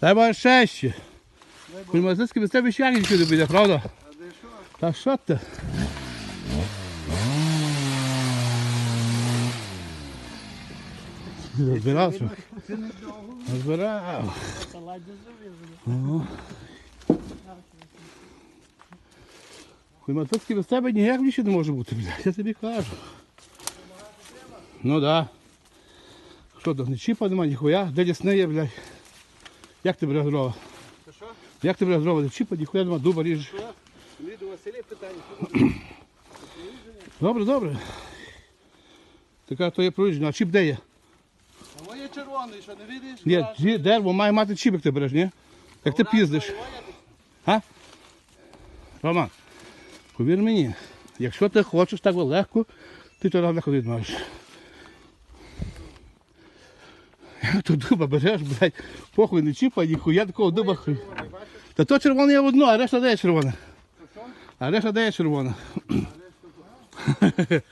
Дай Боже щастя. Хоч мазицьки без тебе ще нічого не буде, правда? Та що ти? Розбирав що? Розбирав. Ого. Хоч мазицьки без тебе ніяк нічого не може бути, блядь, я тобі кажу. Ну да. Що тут, не чіпа нема, ніхуя, де лісне є, блядь. Як ти береш дрова? що? Як ти береш дрова? Не чіпа, ніхуя нема, дуба ріжеш. Ліду Василі питання. Добре, добре. Така то є проїждження, а чіп де є? А моє червоний, що не видиш? Ні, ді- дерево має мати чіп, як ти береш, ні? Як ти піздиш. твоя, Роман, повір мені, якщо ти хочеш так легко, ти туди не ходити маєш. Тут дуба береш, блядь, похуй не чіпай, ніхуя такого дуба. хуй. Та то червоне є одно, а решта де є червона. А решта де є червона.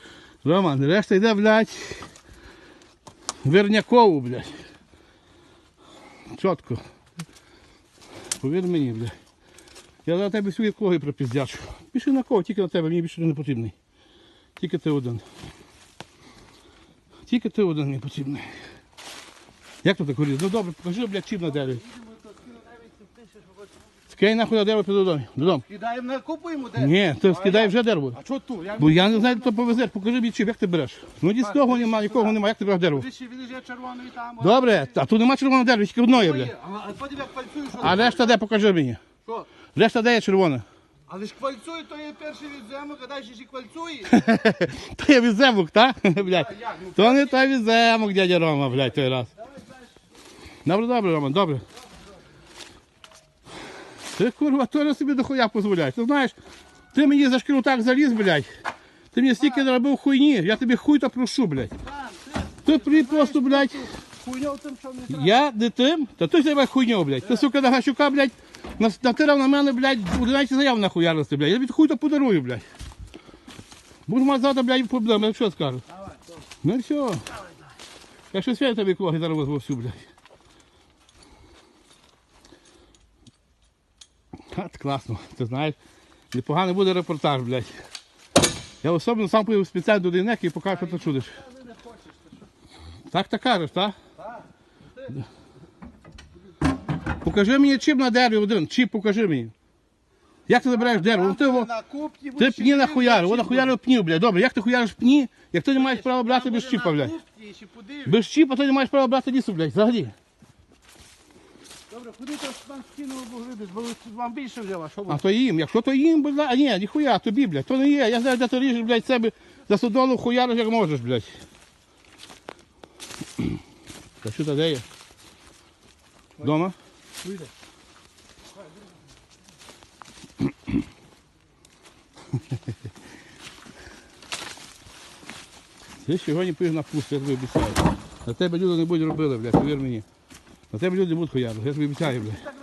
Роман, решта йде, блядь, Вернякову, блядь. Чітко. Повір мені, блядь. Я на тебе свої коги пропіздячу. Пішли на кого, тільки на тебе, мені більше не потрібний. Тільки ти один. Тільки ти один мені потрібний. Як тут так горіє? Ну добре, покажи, блядь, чим на дереві. Скинь нахуй на дерево піду додому. додому. Кидаємо на купу йому де? Ні, ти скидай вже дерево. А що тут? Як Бо я не знаю, де то повезе. Покажи чим, як ти береш. Ну ні з того немає, нікого немає, як ти береш дерево. Там. Добре, а тут нема червоного дерева, тільки одно є, Є. бля. А потім як квальцюю. А решта де, покажи мені. Що? Решта де є червона. Але ж квальцює, то є перший від земок, а далі ще й квальцює. То є віземок, так? Блядь. Ну, То не той віземок, дядя Рома, блядь, той раз. Добре, добре, Роман, добре. Ти курва, теж собі дохуя дозволяєш. Ти знаєш, ти мені за шкіру так заліз, блядь. Ти мені стільки наробив хуйні, я тобі хуй то прошу, блядь. Ти при просто, блядь, Хуйня в тим, що не треба. я не тим, та ти тебе хуйню, блядь. Ти, сука, на Гащука, блядь, нас- натирав на мене, блядь, 11 заяв на хуярності, блядь. Я тобі хуй то подарую, блядь. Будеш мати завтра, блядь, проблеми, я що скажу? Ну все. Я щось я тобі клоги зараз возьму всю, блядь. От класно, ти знаєш. Непоганий буде репортаж, блядь. Я особливо сам поїду спеціально до Дейнеки і покажу, що ти чудиш. Так ти кажеш, так? Покажи мені чіп на дереві один, чіп покажи мені. Як ти забираєш дерево? Ну, Ти, його- ти пні на хуяру, вона хуярив пні, блядь. Добре, як ти хуяриш пні, як ти не маєш права брати без чіпа, блядь. Без чіпа ти не маєш права брати лісу, блядь, взагалі. Добре, ходи то вам скинули, бо вам більше взяла, що А ви? то їм, якщо то їм, блядь, а ні, ніхуя, тобі, блядь, то не є. Я знаю, де ти ріжеш, блядь, себе за судону хуяриш, як можеш, блядь. Та що то де є? Дома? Вийде. Ти сьогодні поїдеш на пуст, я тобі обіцяю. На тебе люди не будуть робили, блядь, повір мені. На тебе люди не будуть хуярити, я тобі обіцяю, блядь.